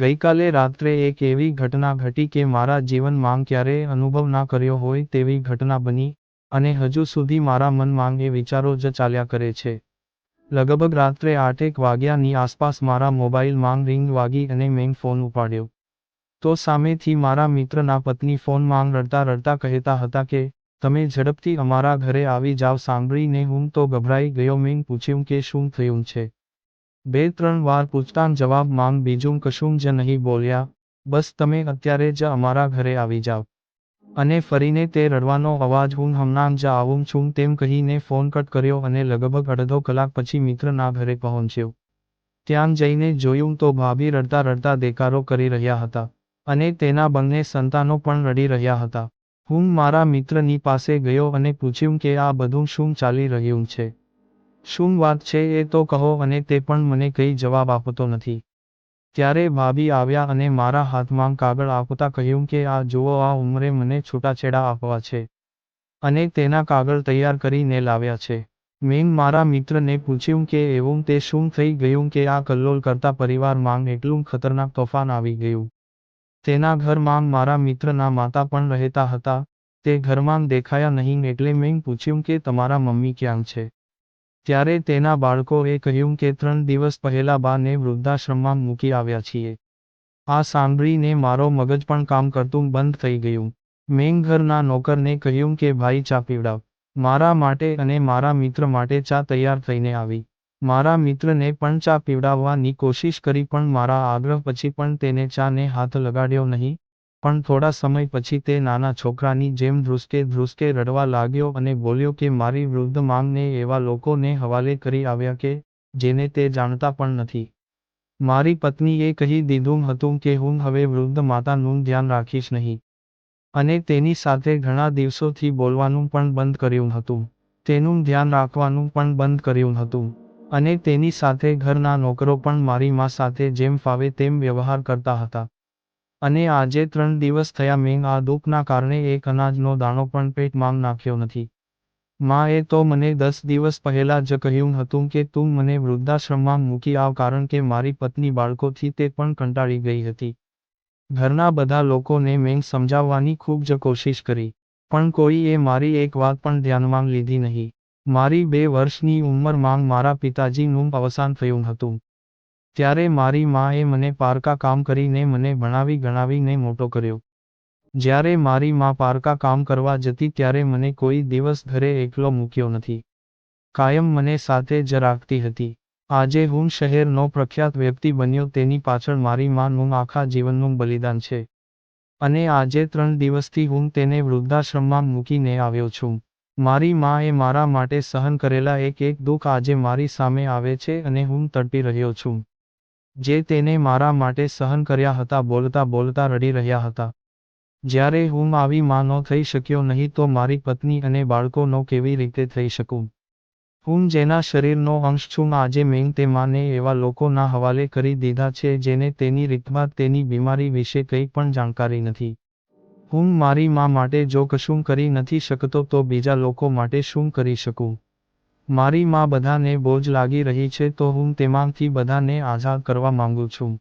ગઈકાલે રાત્રે એક એવી ઘટના ઘટી કે મારા જીવનમાં ક્યારેય અનુભવ ના કર્યો હોય તેવી ઘટના બની અને હજુ સુધી મારા મનમાં એ વિચારો જ ચાલ્યા કરે છે. લગભગ રાત્રે આઠેક વાગ્યાની આસપાસ મારા મોબાઈલમાં રિંગ વાગી અને મેં ફોન ઉપાડ્યો. તો સામેથી મારા મિત્રના પત્ની ફોનમાં રડતા રડતા કહેતા હતા કે, તમે ઝડપથી અમારા ઘરે આવી જાવ સાંભળીને હું તો ગભરાઈ ગયો. મેં પૂછ્યું કે શું થયું છે? બે ત્રણ વાર પૂછતાં જવાબ માંગ બીજું કશું જ નહીં બોલ્યા, બસ તમે અત્યારે જ અમારા ઘરે આવી જાવ અને ફરીને તે રડવાનો અવાજ હું હમણાં જ આવું છું તેમ કહીને ફોન કટ કર્યો અને લગભગ અડધો કલાક પછી મિત્રના ઘરે પહોંચ્યો. ત્યાં જઈને જોયું તો ભાભી રડતા રડતા દેકારો કરી રહ્યા હતા અને તેના બંને સંતાનો પણ રડી રહ્યા હતા. હું મારા મિત્રની પાસે ગયો અને પૂછ્યું કે આ બધું શું ચાલી રહ્યું છે? શું વાત છે એ તો કહો અને તે પણ મને કંઈ જવાબ આપતો નથી. ત્યારે ભાભી આવ્યા અને મારા હાથમાં કાગળ આપતા કહ્યું કે, આ જુઓ, આ ઉંમરે મને છૂટાછેડા આપવા છે. અને તેના કાગળ તૈયાર કરીને લાવ્યા છે. મેં મારા મિત્રને પૂછ્યું કે, એવું તે શું થઈ ગયું કે આ કલ્લોલ કરતા પરિવાર માંગ એટલું ખતરનાક તોફાન આવી ગયું? તેના ઘરમાં મારા મિત્રના માતા પણ રહેતા હતા. તે ઘરમાં દેખાયા નહીં એટલે મેં પૂછ્યું કે, તમારા મમ્મી ક્યાં છે? ત્યારે તેના બાળકોએ કહ્યું કે ત્રણ દિવસ પહેલા બાને વૃદ્ધાશ્રમમાં મૂકી આવ્યા છીએ. આ સાંભળીને મારો મગજ પણ કામ કરતું બંધ થઈ ગયું. મેં ઘરના નોકરને કહ્યું કે, ભાઈ, ચા પીવડાવ. મારા માટે અને મારા મિત્ર માટે ચા તૈયાર થઈને આવી. મારા મિત્રને પણ ચા પીવડાવવાની કોશિશ કરી પણ મારા આગ્રહ પછી પણ તેને ચાને હાથ લગાડ્યો નહીં. પણ થોડા સમય પછી તે નાના છોકરાની જેમ ધ્રુસકે ધ્રુસકે રડવા લાગ્યો અને બોલ્યો કે મારી વૃદ્ધ માંગને એવા લોકોને હવાલે કરી આવ્યા કે, જેને તે જાણતા પણ નથી. મારી પત્નીએ કહી દીધું હતું કે હું હવે વૃદ્ધ માતાનું ધ્યાન રાખીશ નહીં. અને તેની સાથે ઘણા દિવસોથી બોલવાનું પણ બંધ કર્યું હતું. તેનું ધ્યાન રાખવાનું પણ બંધ કર્યું હતું. અને તેની સાથે ઘરના નોકરો પણ મારી મા સાથે જેમ ફાવે તેમ વ્યવહાર કરતા હતા. અને આજે ત્રણ દિવસ થયા મેં આ દુઃખના કારણે એક અનાજનો દાણો પણ પેટમાં નાખ્યો નથી. માં એ તો મને દસ દિવસ પહેલા જ કહ્યું હતું કે તું મને વૃદ્ધાશ્રમમાં મૂકી આવ કારણ કે મારી પત્ની બાળકોથી તે પણ કંટાળી ગઈ હતી. ઘરના બધા લોકોને મેં સમજાવવાની ખૂબ જ કોશિશ કરી, પણ કોઈએ મારી એક વાત પણ ધ્યાનમાં લીધી નહીં. મારી બે વર્ષની ઉંમરમાં મારા પિતાજીનું અવસાન થયું હતું. ત્યારે મારી માએ મને પારકા કામ કરીને મને ભણાવી ગણાવીને મોટો કર્યો. જ્યારે મારી મા પારકા કામ કરવા જતી ત્યારે મને કોઈ દિવસ ઘરે એકલો મૂક્યો નથી. કાયમ મને સાથે જ રાખતી હતી. આજે હું શહેરનો પ્રખ્યાત વ્યક્તિ બન્યો તેની પાછળ મારી માનું આખા જીવનનું બલિદાન છે. અને આજે ત્રણ દિવસથી હું તેને વૃદ્ધાશ્રમમાં મૂકીને આવ્યો છું. મારી માએ મારા માટે સહન કરેલા એક એક દુઃખ આજે મારી સામે આવે છે અને હું તડપી રહ્યો છું. જે તેને મારા માટે સહન કર્યા હતા, બોલતા બોલતા રડી રહ્યા હતા. જ્યારે હું આવી માં ન થઈ શક્યો નહીં તો મારી પત્ની અને બાળકોનો કેવી રીતે થઈ શકું? હું જેના શરીરનો અંશ છું, આજે મેં તે માને એવા લોકોના હવાલે કરી દીધા છે, જેને તેની રીતમાં તેની બીમારી વિશે કંઈ પણ જાણકારી નથી. હું મારી માં માટે જો કશું કરી નથી શકતો તો બીજા લોકો માટે શું કરી શકું? મારી માં બધાને બોજ લાગી રહી છે તો હું તેમાંથી બધાને આઝાદ કરવા માંગુ છું.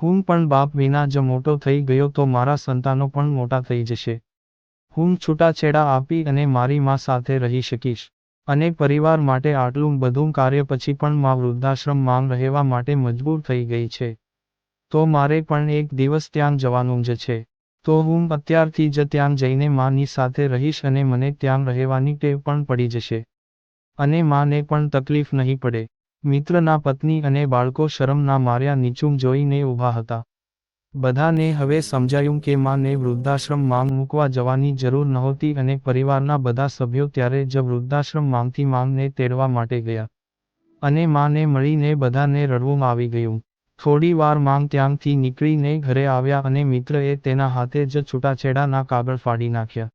હું પણ બાપ વિના જ મોટો થઈ ગયો તો મારા સંતાનો પણ મોટા થઈ જશે. હું છૂટાછેડા આપી અને મારી માં સાથે રહી શકીશ. અને પરિવાર માટે આટલું બધું કાર્ય પછી પણ માં વૃદ્ધાશ્રમમાં રહેવા માટે મજબૂર થઈ ગઈ છે. તો મારે પણ એક દિવસ ત્યાં જવાનું જ છે. તો હું અત્યારથી જ ત્યાં જઈને માની સાથે રહીશ અને મને ત્યાં રહેવાની ટેવ પણ પડી જશે. અને માને પણ તકલીફ નહીં પડે. મિત્રના પત્ની અને બાળકો શરમના માર્યા નીચું જોઈને ઊભા હતા. બધાને હવે સમજાયું કે માને વૃદ્ધાશ્રમ માંગ મૂકવા જવાની જરૂર નહોતી અને પરિવારના બધા સભ્યો ત્યારે જ વૃદ્ધાશ્રમ માંગથી માંગને તેડવા માટે ગયા. અને માને મળીને બધાને રડવું આવી ગયું. થોડી વાર માંગ ત્યાંથી નીકળીને ઘરે આવ્યા અને મિત્રએ તેના હાથે જ છૂટાછેડાના કાગળ ફાડી નાખ્યા.